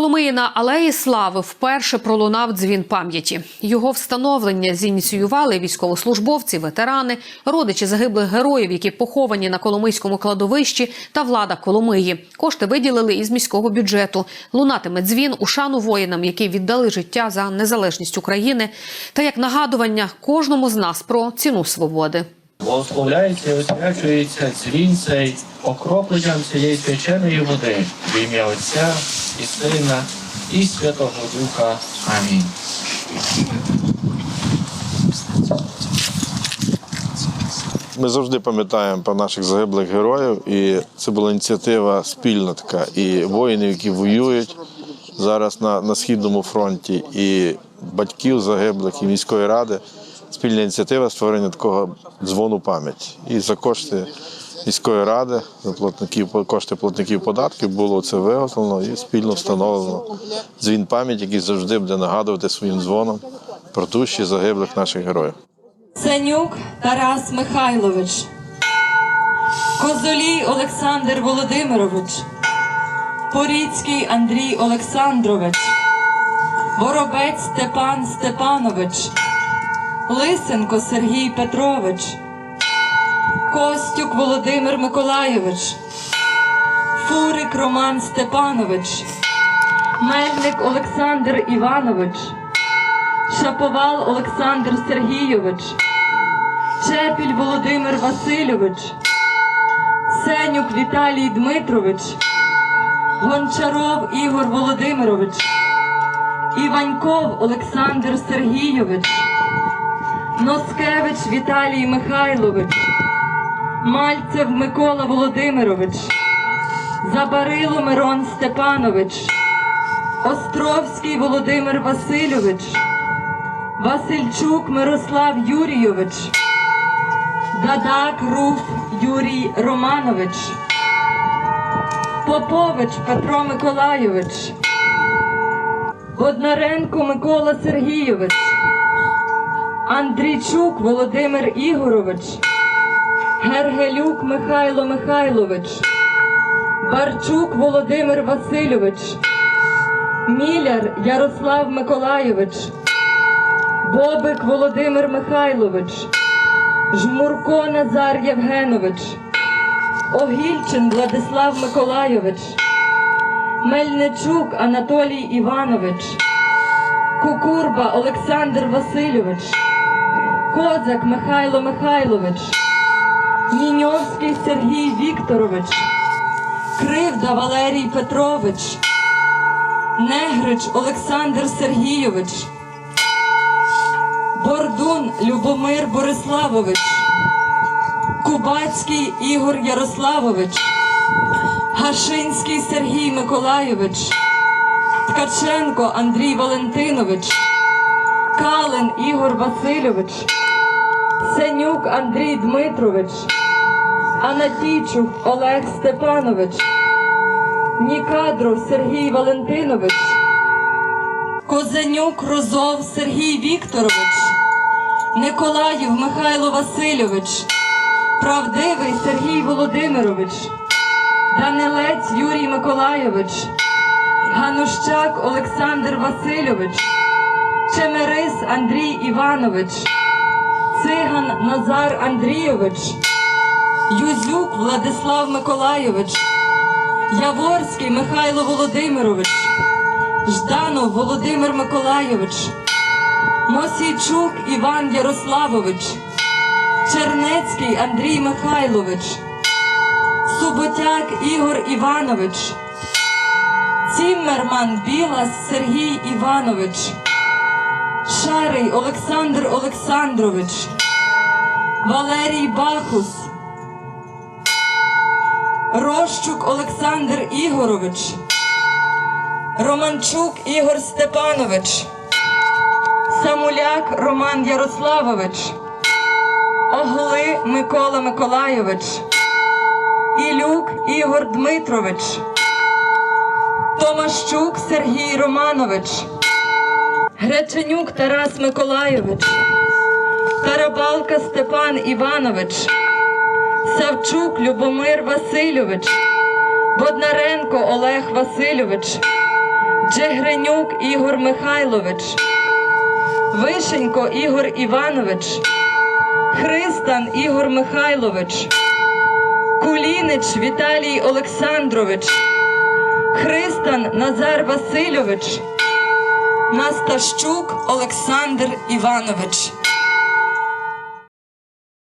Коломиї на алеї Слави вперше пролунав дзвін пам'яті. Його встановлення зініціювали військовослужбовці, ветерани, родичі загиблих героїв, які поховані на Коломийському кладовищі, та влада Коломиї. Кошти виділили із міського бюджету. Лунатиме дзвін у шану воїнам, які віддали життя за незалежність України, та як нагадування кожному з нас про ціну свободи. Благословляється освячується дзвін цей окропленням цієї свяченої води в ім'я Отця і Сина і Святого Духа. Амінь. Ми завжди пам'ятаємо про наших загиблих героїв, і це була ініціатива спільна така. І воїнів, які воюють зараз на, на східному фронті, і батьків загиблих, і міської ради. Спільна ініціатива створення такого дзвону пам'яті. І за кошти міської ради, за платників, кошти платників податків було це виготовлено і спільно встановлено дзвін пам'яті, який завжди буде нагадувати своїм дзвоном про душі загиблих наших героїв. Сенюк Тарас Михайлович, Козолій Олександр Володимирович, Поріцький Андрій Олександрович, Воробець Степан Степанович, Лисенко Сергій Петрович, Костюк Володимир Миколайович, Фурик Роман Степанович, Мельник Олександр Іванович. Шаповал Олександр Сергійович, Чепіль Володимир Васильович, Сенюк Віталій Дмитрович, Гончаров Ігор Володимирович, Іваньков Олександр Сергійович, Носкевич Віталій Михайлович, Мальцев Микола Володимирович, Забарило Мирон Степанович, Островський Володимир Васильович. Васильчук Мирослав Юрійович, Дадак Руф Юрій Романович, Попович Петро Миколайович, Боднаренко Микола Сергійович, Андрійчук Володимир Ігорович, Гергелюк Михайло Михайлович, Барчук Володимир Васильович, Міляр Ярослав Миколайович. Бобик Володимир Михайлович, Жмурко Назар Євгенович, Огільчин Владислав Миколайович, Мельничук Анатолій Іванович, Кукурба Олександр Васильович, Козак Михайло Михайлович, Ніньовський Сергій Вікторович, Кривда Валерій Петрович, Негрич Олександр Сергійович. Бордун Любомир Бориславович, Кубацький Ігор Ярославович, Гашинський Сергій Миколайович, Ткаченко Андрій Валентинович, Калин Ігор Васильович, Сенюк Андрій Дмитрович, Анатійчук Олег Степанович, Нікадров Сергій Валентинович. Козенюк Розов Сергій Вікторович, Николаїв Михайло Васильович, Правдивий Сергій Володимирович, Данилець Юрій Миколайович, Ганущак Олександр Васильович, Чемерис Андрій Іванович, Циган Назар Андрійович, Юзюк Владислав Миколайович, Яворський Михайло Володимирович. Жданов Володимир Миколайович, Мосійчук Іван Ярославович, Чернецький Андрій Михайлович, Суботяк Ігор Іванович, Ціммерман Білас Сергій Іванович, Шарий Олександр Олександрович, Валерій Бахус, Рощук Олександр Ігорович. Романчук Ігор Степанович, Самуляк Роман Ярославович, Огли Микола Миколайович, Ілюк Ігор Дмитрович, Томащук Сергій Романович, Греченюк Тарас Миколайович, Тарабалка Степан Іванович, Савчук Любомир Васильович, Боднаренко Олег Васильович. Джегренюк Ігор Михайлович, Вишенько Ігор Іванович, Христан Ігор Михайлович, Кулінич Віталій Олександрович, Христан Назар Васильович, Настащук Олександр Іванович.